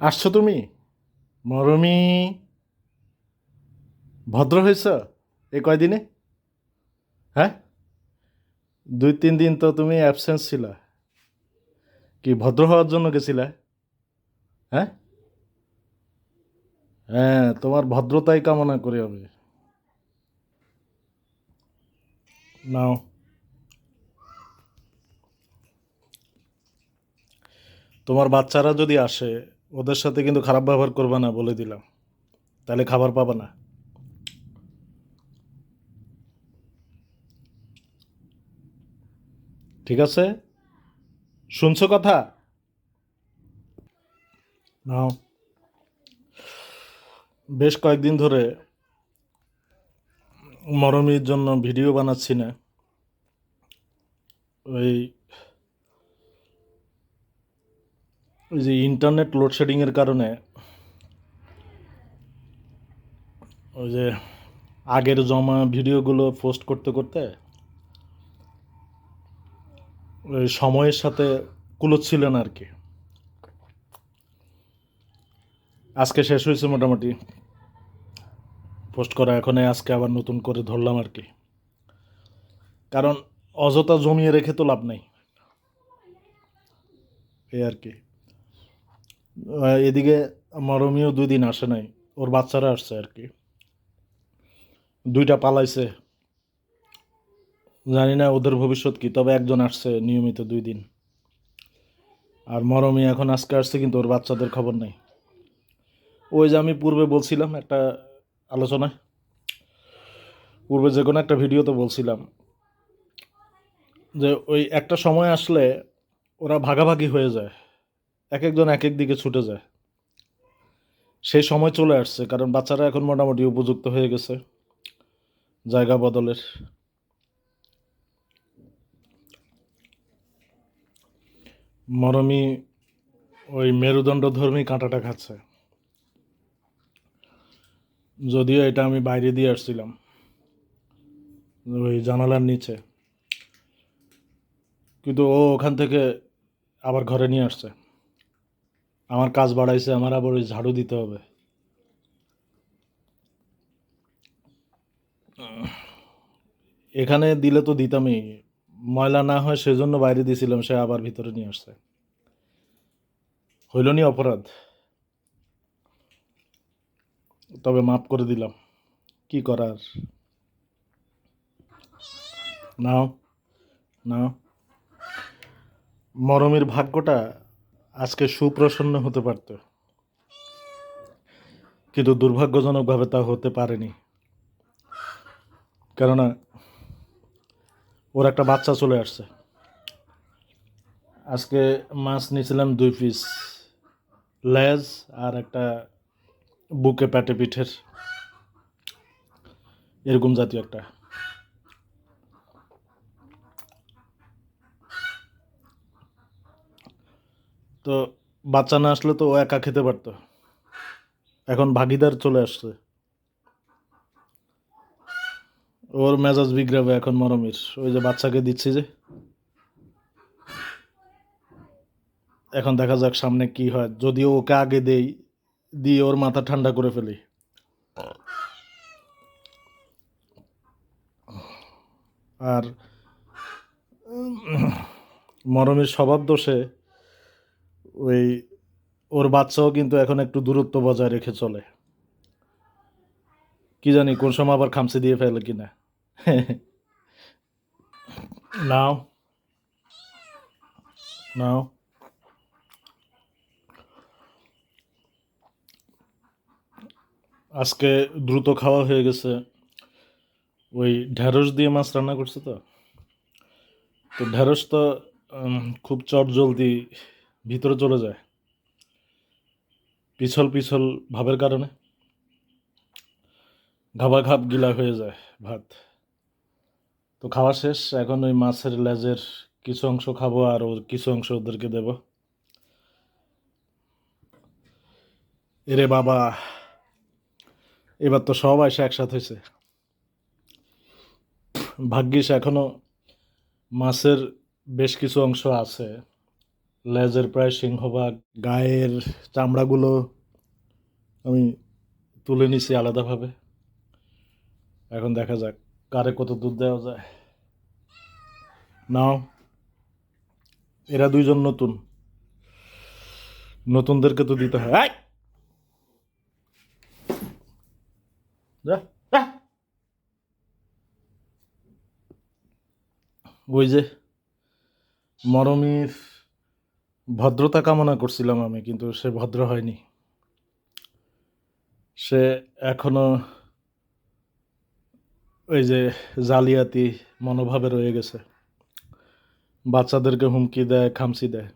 আসছো তুমি? মরমি ভদ্র হয়েছ এ কয়দিনে? হ্যাঁ? দুই, তিন দিন তো তুমি অ্যাবসেন্স ছিল। কি ভদ্র হওয়ার জন্য গেছিলে? হ্যাঁ? হ্যাঁ তোমার ভদ্রতাই কামনা করি আমি। নাও। তোমার বাচ্চারা যদি আসে ওদের সাথে কিন্তু খারাপ ব্যবহার করবে না বলে দিলাম। তাহলে খাবার পাবে না। ঠিক আছে? শুনছো কথা? নাও। বেশ কয়েকদিন ধরে মরমির জন্য ভিডিও বানাচ্ছি না। ওই ওই যে ইন্টারনেট লোডশেডিংয়ের কারণে, ওই যে আগের জমা ভিডিওগুলো পোস্ট করতে করতে ওই সময়ের সাথে কুলোচ্ছিল না আর কি। আজকে শেষ হয়েছে মোটামুটি। পোস্ট করা এখন আজকে আবার নতুন করে ধরলাম আর কি। কারণ অযথা জমিয়ে রেখে তো লাভ নেই। এই আর কি। এদিকে মরমিও দুই দিন আসে নাই। ওর বাচ্চারা আসছে আর কি। দুইটা পালাইছে। জানি না ওদের ভবিষ্যৎ কি, তবে একজন আসছে নিয়মিত দুই দিন। আর মরমি এখন আজকে আসছে, কিন্তু ওর বাচ্চাদের খবর নেই। ওই যে আমি পূর্বে বলছিলাম একটা আলোচনায়, পূর্বে যে কোনো একটা ভিডিওতে বলছিলাম যে ওই একটা সময় আসলে ওরা ভাগাভাগি হয়ে যায়। এক একজন এক এক দিকে ছুটে যায়। সেই সময় চলে আসছে, কারণ বাচ্চারা এখন মোটামুটি উপযুক্ত হয়ে গেছে জায়গা বদলের। মরমি ওই মেরুদণ্ড ধর্মী কাঁটাটা খাচ্ছে। যদিও এটা আমি বাইরে দিয়ে আসছিলাম, ওই জানালার নিচে। কিন্তু ও ওখান থেকে আবার ঘরে নিয়ে আসছে। আমার কাজ বাড়াইছে, আমার আবার ওই ঝাড়ু দিতে হবে। এখানে দিলে তো দিতামই, ময়লা না হয় সেজন্য বাইরে দিয়েছিলাম, সে আবার ভিতরে নিয়ে আসছে। হইল নি অপরাধ। তবে মাফ করে দিলাম। কি করার? নাও নাও। মরমের ভাগ্যটা আজকে সুপ্রসন্ন হতে পারত। কিন্তু দুর্ভাগ্যজনকভাবে তা হতে পারেনি। কেননা ওর একটা বাচ্চা চলে আসছে। আজকে মাছ নিয়েছিলাম দুই পিস, লেজ আর একটা বুকে প্যাটে পিঠের, এরকম জাতীয় একটা। তো বাচ্চা না আসলে তো ও একা খেতে পারতো। এখন ভাগিদার চলে আসছে। ওর মেজাজ বিগড়াবে এখন মরমির। ওই যে বাচ্চাকে দিচ্ছি যে। এখন দেখা যাক সামনে কি হয়। যদিও ওকে আগে দেই, দিয়ে ওর মাথা ঠান্ডা করে ফেলি। আর মরমের স্বভাব দোষে ওই ওর বাচ্চাও কিন্তু এখন একটু দূরত্ব বজায় রেখে চলে। কি জানি কোন সময় আবার খামচে দিয়ে ফেলে কিনা। নাও। নাও। আজকে দ্রুত খাওয়া হয়ে গেছে। ওই ঢ্যাঁড়স দিয়ে মাছ রান্না করছে তো? তো ঢ্যাঁড়স তো খুব চট জলদি ভিতরে চলে যায়। পিছল পিছল ভাবের কারণে ঘাবা ঘাপ গিলা হয়ে যায় ভাত। তো খাওয়া শেষ, এখন ওই মাছের লেজের কিছু অংশ খাব আর ওর কিছু অংশ ওদেরকে দেব। এরে বাবা, এবার তো সব এসে একসাথে হয়েছে ভাগ্যিস এখনও মাছের বেশ কিছু অংশ আছে। লেজের প্রায় সিংহভাগ, গায়ের চামড়াগুলো আমি তুলে নিছি আলাদাভাবে। এখন দেখা যাক কারে কত দুধ দেওয়া যায়। নাও, এরা দুইজন নতুন। নতুনদেরকে তো দিতে হয়। আয়! ওই যে মরমির ভদ্রতা কামনা করছিলাম আমি, কিন্তু সে ভদ্র হয়নি। সে এখনও ওই যে জালিয়াতি মনোভাবে রয়ে গেছে। বাচ্চাদেরকে হুমকি দেয় খামসি দেয়।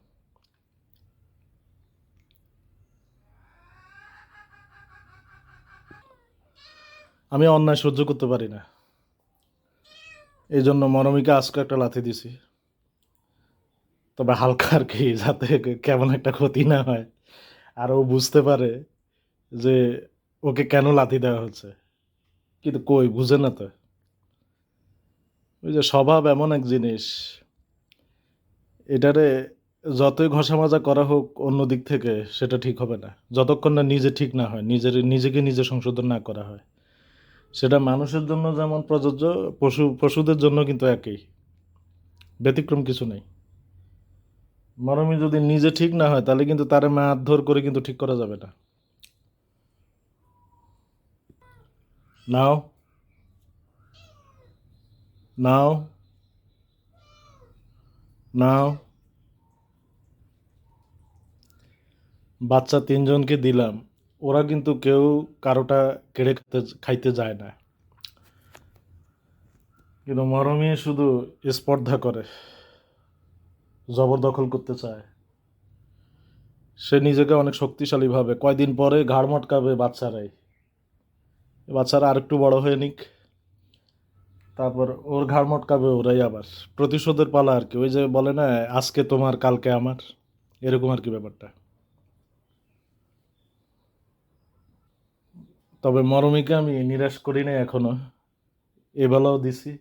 আমি অন্যায় সহ্য করতে পারি না। এই জন্য মরমিকে আজকে একটা লাথি দিছি তবে হালকা আর কি, যাতে কেমন একটা ক্ষতি না হয়। আর ও বুঝতে পারে যে ওকে কেন লাথি দেওয়া হচ্ছে। কিন্তু কই, বুঝে না তো। ওই যে স্বভাব এমন এক জিনিস, এটারে যতই ঘষা মাজা করা হোক অন্য দিক থেকে সেটা ঠিক হবে না। যতক্ষণ না নিজে ঠিক না হয়, নিজের, নিজেকে নিজে সংশোধন না করা হয়। সেটা মানুষের জন্য যেমন প্রযোজ্য, পশু, পশুদের জন্য কিন্তু একই। ব্যতিক্রম কিছু নেই। মরমি যদি নিজে ঠিক না হয়, তাহলে কিন্তু তারে মারধর করে কিন্তু ঠিক করা যাবে না। নাও। নাও। নাও। বাচ্চা তিনজনকে দিলাম। ওরা কিন্তু কেউ কারোটা কেড়ে খেতে খাইতে যায় না। কিন্তু মরমি শুধু স্পর্ধা করে। জবরদখল করতে চায়। সে নিজেকে অনেক শক্তিশালী ভাবে কয়দিন পরে ঘাড় মটকাবে বাচ্চারাই। বাচ্চারা আরেকটু বড় হয়ে নিক, তারপর ওর ঘাড় মটকাবে ওরাই আবার। প্রতিশোধের পালা আর কি, ওই যে বলে না, আজকে তোমার, কালকে আমার। এরকম আর কি ব্যাপারটা। তবে মরমিকে আমি নিরাশ করি নাই এখনও এবেলাও দিছি।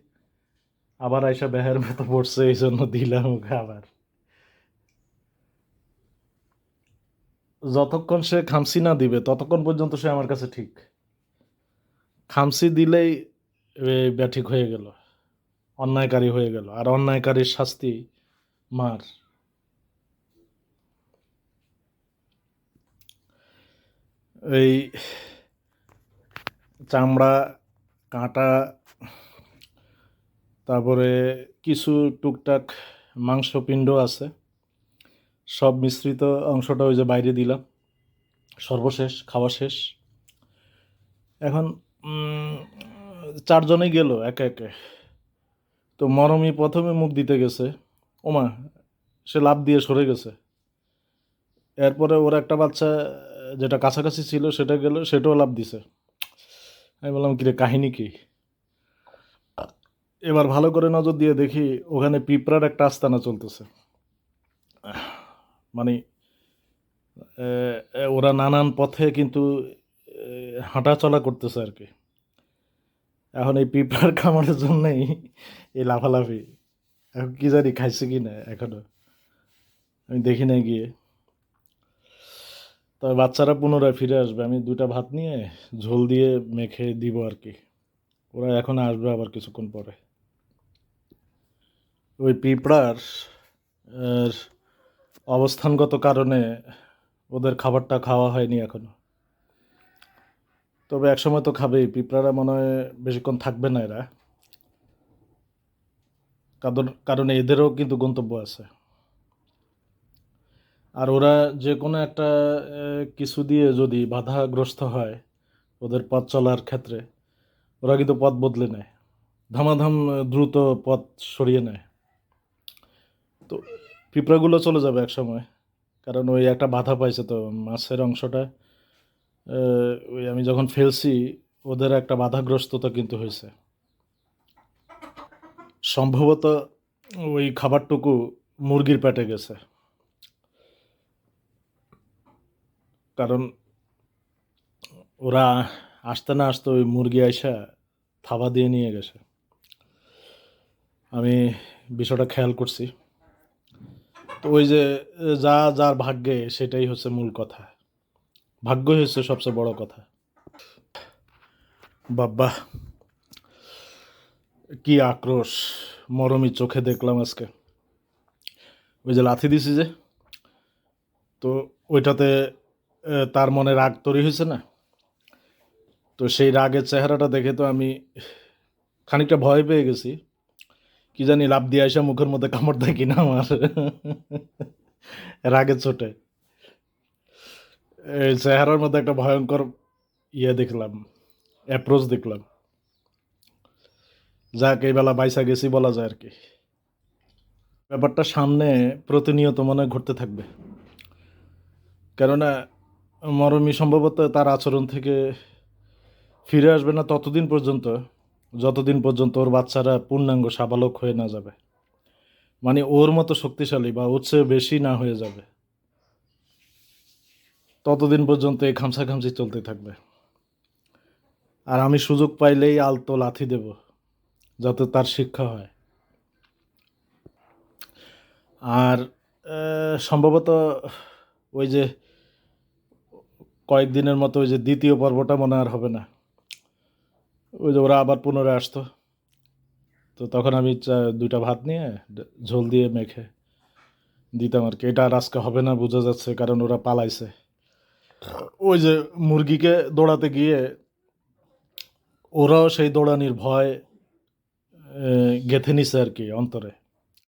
আবার আইসা বেহের মতো পড়ছে এই জন্য দিলাম ওকে আবার। যতক্ষণ সে খামসি না দিবে, ততক্ষণ পর্যন্ত সে আমার কাছে ঠিক। খামসি দিলেই ব্যাঠিক হয়ে গেল। অন্যায়কারী হয়ে গেল। আর অন্যায়কারীর শাস্তি মার। এই চামড়া, কাঁটা তারপরে কিছু টুকটাক মাংসপিণ্ড আছে। সব মিশ্রিত অংশটা ওই যে বাইরে দিলাম। সর্বশেষ, খাওয়া শেষ। এখন চারজনেই গেল একে একে। তো মরমি প্রথমে মুখ দিতে গেছে। ওমা, সে লাভ দিয়ে সরে গেছে। এরপরে ওর একটা বাচ্চা, যেটা কাছাকাছি ছিল, সেটা গেল, সেটাও লাভ দিছে। আমি বললাম, কিরে, কাহিনী কি? এবার ভালো করে নজর দিয়ে দেখি ওখানে পিঁপড়ার একটা আস্তানা চলতেছে। মানে ওরা নানান পথে কিন্তু হাঁটা চলা করতেছে আর কি। এখন এই পিঁপড়ার খামারের জন্যই এই লাফালাফি। এখন কী জানি খাইছে কি না এখনও। আমি দেখি নাই গিয়ে। তবে বাচ্চারা পুনরায় ফিরে আসবে। আমি দুটা ভাত নিয়ে ঝোল দিয়ে মেখে দিব আর কি। ওরা এখন আসবে আবার কিছুক্ষণ পরে। ওই পিঁপড়ার অবস্থানগত কারণে ওদের খাবারটা খাওয়া হয়নি এখনও। তবে একসময় তো খাবেই, পিঁপড়ারা মনে হয় বেশিক্ষণ থাকবে না এরা। কারণ কারণ এদেরও কিন্তু গন্তব্য আছে। আর ওরা যে কোনো একটা কিছু দিয়ে যদি বাধাগ্রস্ত হয় ওদের পথ চলার ক্ষেত্রে, ওরা কিন্তু পথ বদলে নেয়। ধামাধাম দ্রুত পথ সরিয়ে নেয়। তো পিঁপড়াগুলো চলে যাবে এক সময় কারণ ওই একটা বাধা পাইছে তো মাছের অংশটা। ওই আমি যখন ফেলছি, ওদের একটা বাধাগ্রস্ততা কিন্তু হয়েছে সম্ভবত ওই খাবারটুকু মুরগির পেটে গেছে। কারণ ওরা আসতে না আসতে ওই মুরগি আইসা থাবা দিয়ে নিয়ে গেছে। আমি বিষয়টা খেয়াল করছি। তো ওই যে যা, যার ভাগ্যে সেটাই হচ্ছে মূল কথা। ভাগ্যই হচ্ছে সবচেয়ে বড় কথা। বাব্বা, কি আক্রোশ। মরমি চোখে দেখলাম আজকে। ওই যে লাথি দিছি যে, তো ওইটাতে তার মনে রাগ তৈরি হয়েছে না? তো সেই রাগের চেহারাটা দেখে তো আমি খানিকটা ভয় পেয়ে গেছি। কি জানি লাভ দিয়ে আসা মুখের মধ্যে কামড় দেয় কিনা আমার। চোটে এই চেহারার মধ্যে একটা ভয়ঙ্কর ইয়ে দেখলাম অ্যাপ্রোচ দেখলাম। যাক, এই বেলা বাইসা গেছি বলা যায় আর কি। ব্যাপারটা সামনে প্রতিনিয়ত মনে ঘটতে থাকবে। কেননা, মরমী সম্ভবত তার আচরণ থেকে ফিরে আসবে না ততদিন পর্যন্ত। যতদিন পর্যন্ত ওর বাচ্চারা পূর্ণাঙ্গ সাবালক হয়ে না যাবে। মানে ওর মতো শক্তিশালী বা ওর বেশি না হয়ে যাবে। ততদিন পর্যন্ত এই খামসা খামসি চলতে থাকবে। আর আমি সুযোগ পাইলেই আলতো লাথি দেব, যাতে তার শিক্ষা হয়। আর সম্ভবত ওই যে কয়েকদিনের মতো ওই যে দ্বিতীয় পর্বটা মনে আর হবে না। ওই যে ওরা আবার পুনরায় আসতো। তো তখন আমি দুইটা ভাত নিয়ে ঝোল দিয়ে মেখে দিতাম আর কি। এটা আর আজকে হবে না, বোঝা যাচ্ছে, কারণ ওরা পালাইছে। ওই যে মুরগিকে দৌড়াতে গিয়ে ওরাও সেই দৌড়ানির ভয় গেঁথে নিছে আর কি অন্তরে।